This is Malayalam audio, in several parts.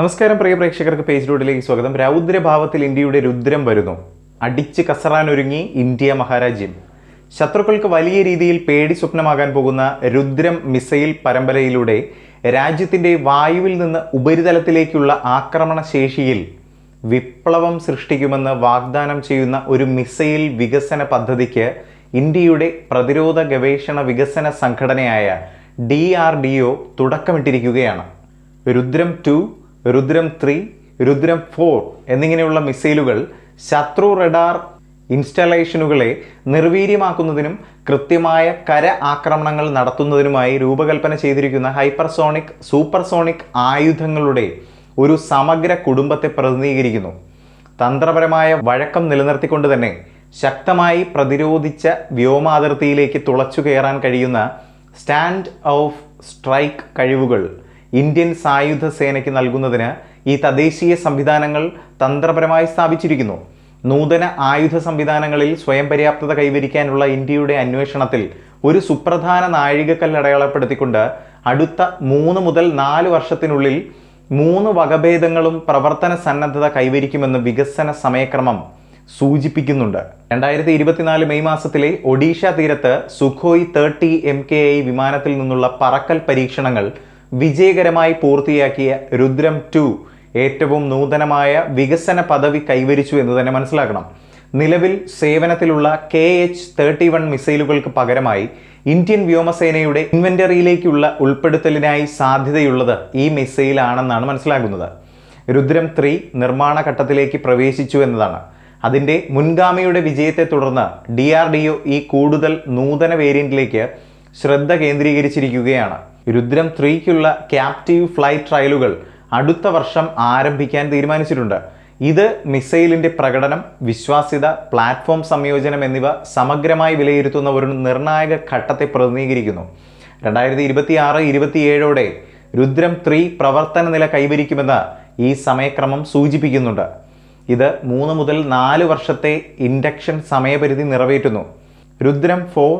നമസ്കാരം പ്രിയ പ്രേക്ഷകർക്ക് പേജ് റോഡിലേക്ക് സ്വാഗതം. രൗദ്രഭാവത്തിൽ ഇന്ത്യയുടെ രുദ്രം വരുന്നു. അടിച്ച് കസറാനൊരുങ്ങി ഇന്ത്യ മഹാരാജ്യം. ശത്രുക്കൾക്ക് വലിയ രീതിയിൽ പേടി സ്വപ്നമാകാൻ പോകുന്ന രുദ്രം മിസൈൽ പരമ്പരയിലൂടെ രാജ്യത്തിന്റെ വായുവിൽ നിന്ന് ഉപരിതലത്തിലേക്കുള്ള ആക്രമണ ശേഷിയിൽ വിപ്ലവം സൃഷ്ടിക്കുമെന്ന് വാഗ്ദാനം ചെയ്യുന്ന ഒരു മിസൈൽ വികസന പദ്ധതിക്ക് ഇന്ത്യയുടെ പ്രതിരോധ ഗവേഷണ വികസന സംഘടനയായ D R D O തുടക്കമിട്ടിരിക്കുകയാണ്. Rudram two Rudram three Rudram four എന്നിങ്ങനെയുള്ള മിസൈലുകൾ ശത്രു റഡാർ ഇൻസ്റ്റലേഷനുകളെ നിർവീര്യമാക്കുന്നതിനും കൃത്യമായ കര ആക്രമണങ്ങൾ നടത്തുന്നതിനുമായി രൂപകൽപ്പന ചെയ്തിരിക്കുന്ന ഹൈപ്പർസോണിക് സൂപ്പർസോണിക് ആയുധങ്ങളുടെ ഒരു സമഗ്ര കുടുംബത്തെ പ്രതിനിധീകരിക്കുന്നു. തന്ത്രപരമായ വഴക്കം നിലനിർത്തിക്കൊണ്ട് തന്നെ ശക്തമായി പ്രതിരോധിച്ച വ്യോമാതിർത്തിയിലേക്ക് തുളച്ചു കയറാൻ കഴിയുന്ന സ്റ്റാൻഡ് ഓഫ് സ്ട്രൈക്ക് കഴിവുകൾ ഇന്ത്യൻ സായുധ സേനയ്ക്ക് നൽകുന്നതിന് ഈ തദ്ദേശീയ സംവിധാനങ്ങൾ തന്ത്രപരമായി സ്ഥാപിച്ചിരിക്കുന്നു. നൂതന ആയുധ സംവിധാനങ്ങളിൽ സ്വയം പര്യാപ്തത കൈവരിക്കാനുള്ള ഇന്ത്യയുടെ അന്വേഷണത്തിൽ ഒരു സുപ്രധാന നാഴികക്കല്ല് അടയാളപ്പെടുത്തിക്കൊണ്ട് അടുത്ത മൂന്ന് മുതൽ നാല് വർഷത്തിനുള്ളിൽ മൂന്ന് വകഭേദങ്ങളും പ്രവർത്തന സന്നദ്ധത കൈവരിക്കുമെന്ന് വികസന സമയക്രമം സൂചിപ്പിക്കുന്നുണ്ട്. രണ്ടായിരത്തി ഇരുപത്തിനാല് മെയ് മാസത്തിലെ ഒഡീഷ തീരത്ത് Sukhoi thirty M K I വിമാനത്തിൽ നിന്നുള്ള പറക്കൽ പരീക്ഷണങ്ങൾ വിജയകരമായി പൂർത്തിയാക്കിയ രുദ്രം ടു ഏറ്റവും നൂതനമായ വികസന പദവി കൈവരിച്ചു എന്ന് തന്നെ മനസ്സിലാക്കണം. നിലവിൽ സേവനത്തിലുള്ള കെ എച്ച് തേർട്ടി വൺ മിസൈലുകൾക്ക് പകരമായി ഇന്ത്യൻ വ്യോമസേനയുടെ ഇൻവെന്ററിയിലേക്കുള്ള ഉൾപ്പെടുത്തലിനായി സാധ്യതയുള്ളത് ഈ മിസൈലാണെന്നാണ് മനസ്സിലാകുന്നത്. രുദ്രം ത്രീ നിർമ്മാണ ഘട്ടത്തിലേക്ക് പ്രവേശിച്ചു എന്നതാണ്. അതിന്റെ മുൻഗാമിയുടെ വിജയത്തെ തുടർന്ന് ഡി ആർ ഡി ഒ ഈ കൂടുതൽ നൂതന വേരിയന്റിലേക്ക് ശ്രദ്ധ കേന്ദ്രീകരിച്ചിരിക്കുകയാണ്. രുദ്രം ത്രീക്കുള്ള ക്യാപ്റ്റീവ് ഫ്ലൈറ്റ് ട്രയലുകൾ അടുത്ത വർഷം ആരംഭിക്കാൻ തീരുമാനിച്ചിട്ടുണ്ട്. ഇത് മിസൈലിന്റെ പ്രകടനം വിശ്വാസ്യത പ്ലാറ്റ്ഫോം സംയോജനം എന്നിവ സമഗ്രമായി വിലയിരുത്തുന്ന ഒരു നിർണായക ഘട്ടത്തെ പ്രതിനിധീകരിക്കുന്നു. രണ്ടായിരത്തി ഇരുപത്തി ആറ് ഇരുപത്തിയേഴോടെ രുദ്രം ത്രീ പ്രവർത്തന നില കൈവരിക്കുമെന്ന് ഈ സമയക്രമം സൂചിപ്പിക്കുന്നുണ്ട്. ഇത് മൂന്ന് മുതൽ നാല് വർഷത്തെ ഇൻഡക്ഷൻ സമയപരിധി നിറവേറ്റുന്നു. രുദ്രം ഫോർ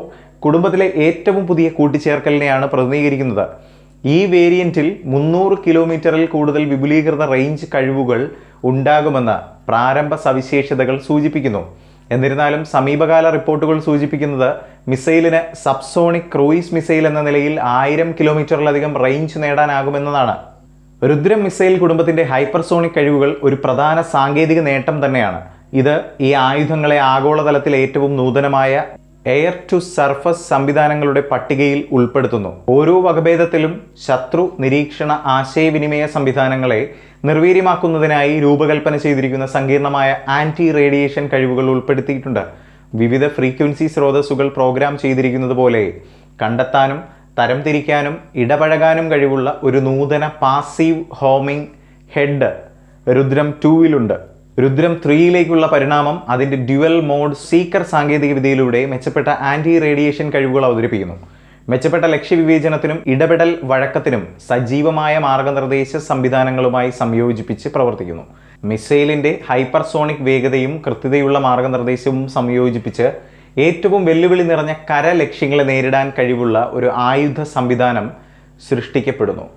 കുടുംബത്തിലെ ഏറ്റവും പുതിയ കൂട്ടിച്ചേർക്കലിനെയാണ് പ്രതിനിധീകരിക്കുന്നത്. ഈ വേരിയന്റിൽ മുന്നൂറ് കിലോമീറ്ററിൽ കൂടുതൽ വിപുലീകൃത റേഞ്ച് കഴിവുകൾ ഉണ്ടാകുമെന്ന് പ്രാരംഭ സവിശേഷതകൾ സൂചിപ്പിക്കുന്നു. എന്നിരുന്നാലും സമീപകാല റിപ്പോർട്ടുകൾ സൂചിപ്പിക്കുന്നത് മിസൈലിന് സബ്സോണിക് ക്രൂയിസ് മിസൈൽ എന്ന നിലയിൽ ആയിരം കിലോമീറ്ററിലധികം റേഞ്ച് നേടാനാകുമെന്നതാണ്. രുദ്രം മിസൈൽ കുടുംബത്തിന്റെ ഹൈപ്പർസോണിക് കഴിവുകൾ ഒരു പ്രധാന സാങ്കേതിക നേട്ടം തന്നെയാണ്. ഇത് ഈ ആയുധങ്ങളെ ആഗോളതലത്തിൽ ഏറ്റവും നൂതനമായ എയർ ടു സർഫസ് സംവിധാനങ്ങളുടെ പട്ടികയിൽ ഉൾപ്പെടുത്തുന്നു. ഓരോ വകഭേദത്തിലും ശത്രു നിരീക്ഷണ ആശയവിനിമയ സംവിധാനങ്ങളെ നിർവീര്യമാക്കുന്നതിനായി രൂപകൽപ്പന ചെയ്തിരിക്കുന്ന സങ്കീർണമായ ആന്റി റേഡിയേഷൻ കഴിവുകൾ ഉൾപ്പെടുത്തിയിട്ടുണ്ട്. വിവിധ ഫ്രീക്വൻസി സ്രോതസ്സുകൾ പ്രോഗ്രാം ചെയ്തിരിക്കുന്നത് പോലെ കണ്ടെത്താനും തരംതിരിക്കാനും ഇടപഴകാനും കഴിവുള്ള ഒരു നൂതന പാസീവ് ഹോമിംഗ് ഹെഡ് രുദ്രം ടൂവിലുണ്ട്. രുദ്രം ത്രീയിലേക്കുള്ള പരിണാമം അതിന്റെ ഡ്യുവൽ മോഡ് സീക്കർ സാങ്കേതികവിദ്യയിലൂടെ മെച്ചപ്പെട്ട ആന്റി റേഡിയേഷൻ കഴിവുകൾ അവതരിപ്പിക്കുന്നു. മെച്ചപ്പെട്ട ലക്ഷ്യവിവേചനത്തിനും ഇടപെടൽ വഴക്കത്തിനും സജീവമായ മാർഗനിർദ്ദേശ സംവിധാനങ്ങളുമായി സംയോജിപ്പിച്ച് പ്രവർത്തിക്കുന്നു. മിസൈലിന്റെ ഹൈപ്പർസോണിക് വേഗതയും കൃത്യതയുള്ള മാർഗനിർദ്ദേശവും സംയോജിപ്പിച്ച് ഏറ്റവും വെല്ലുവിളി നിറഞ്ഞ കര ലക്ഷ്യങ്ങളെ നേരിടാൻ കഴിവുള്ള ഒരു ആയുധ സംവിധാനം സൃഷ്ടിക്കപ്പെടുന്നു.